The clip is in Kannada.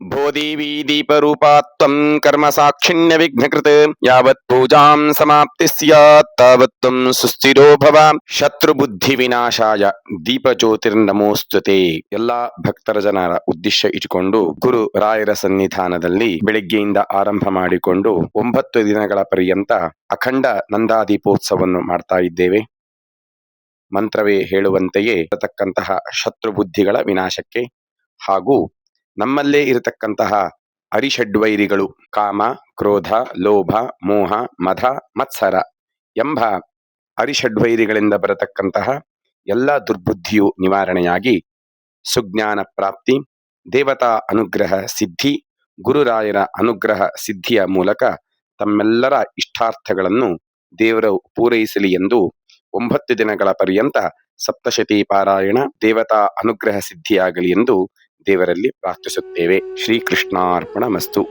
ಭೋದೇವಿ ದೀಪರೂಪಾತ್ವಂ ಕರ್ಮ ಸಾಕ್ಷಿಣ್ಯ ಯಾವತ್ ಪೂಜಾಂ ಸಮಾಪ್ತಿ ಸ್ಯಾತ್ ತಾವತ್ ಸುಸ್ಥಿರೋ ಭವ ಶತ್ರು ಬುದ್ಧಿ ವಿನಾಶಾಯ ದೀಪ ಜ್ಯೋತಿರ್ನಮೋಸ್ತುತೆ ಎಲ್ಲಾ ಭಕ್ತರ ಜನರ ಉದ್ದೇಶ ಇಟ್ಟುಕೊಂಡು ಗುರು ರಾಯರ ಸನ್ನಿಧಾನದಲ್ಲಿ ಬೆಳಿಗ್ಗೆಯಿಂದ ಆರಂಭ ಮಾಡಿಕೊಂಡು ಒಂಬತ್ತು ದಿನಗಳ ಪರ್ಯಂತ ಅಖಂಡ ನಂದಾದೀಪೋತ್ಸವವನ್ನು ಮಾಡ್ತಾ ಇದ್ದೇವೆ. ಮಂತ್ರವೇ ಹೇಳುವಂತೆಯೇ ಇರತಕ್ಕಂತಹ ಶತ್ರು ಬುದ್ಧಿಗಳ ವಿನಾಶಕ್ಕೆ ಹಾಗೂ ನಮ್ಮಲ್ಲೇ ಇರತಕ್ಕಂತಹ ಅರಿಷಡ್ವೈರಿಗಳು ಕಾಮ, ಕ್ರೋಧ, ಲೋಭ, ಮೋಹ ಮಧ ಮತ್ಸರ ಎಂಬ ಅರಿಷಡ್ವೈರಿಗಳಿಂದ ಬರತಕ್ಕಂತಹ ಎಲ್ಲ ದುರ್ಬುದ್ಧಿಯು ನಿವಾರಣೆಯಾಗಿ ಸುಜ್ಞಾನ ಪ್ರಾಪ್ತಿ, ದೇವತಾ ಅನುಗ್ರಹ ಸಿದ್ಧಿ, ಗುರುರಾಯರ ಅನುಗ್ರಹ ಸಿದ್ಧಿಯ ಮೂಲಕ ತಮ್ಮೆಲ್ಲರ ಇಷ್ಟಾರ್ಥಗಳನ್ನು ದೇವರು ಪೂರೈಸಲಿ ಎಂದು ಒಂಬತ್ತು ದಿನಗಳ ಪರ್ಯಂತ ಸಪ್ತಶತಿ ಪಾರಾಯಣ ದೇವತಾ ಅನುಗ್ರಹ ಸಿದ್ಧಿಯಾಗಲಿ ಎಂದು ದೇವರಲ್ಲಿ ಪ್ರಾರ್ಥಿಸುತ್ತೇವೆ. ಶ್ರೀಕೃಷ್ಣಾರ್ಪಣ ಮಸ್ತು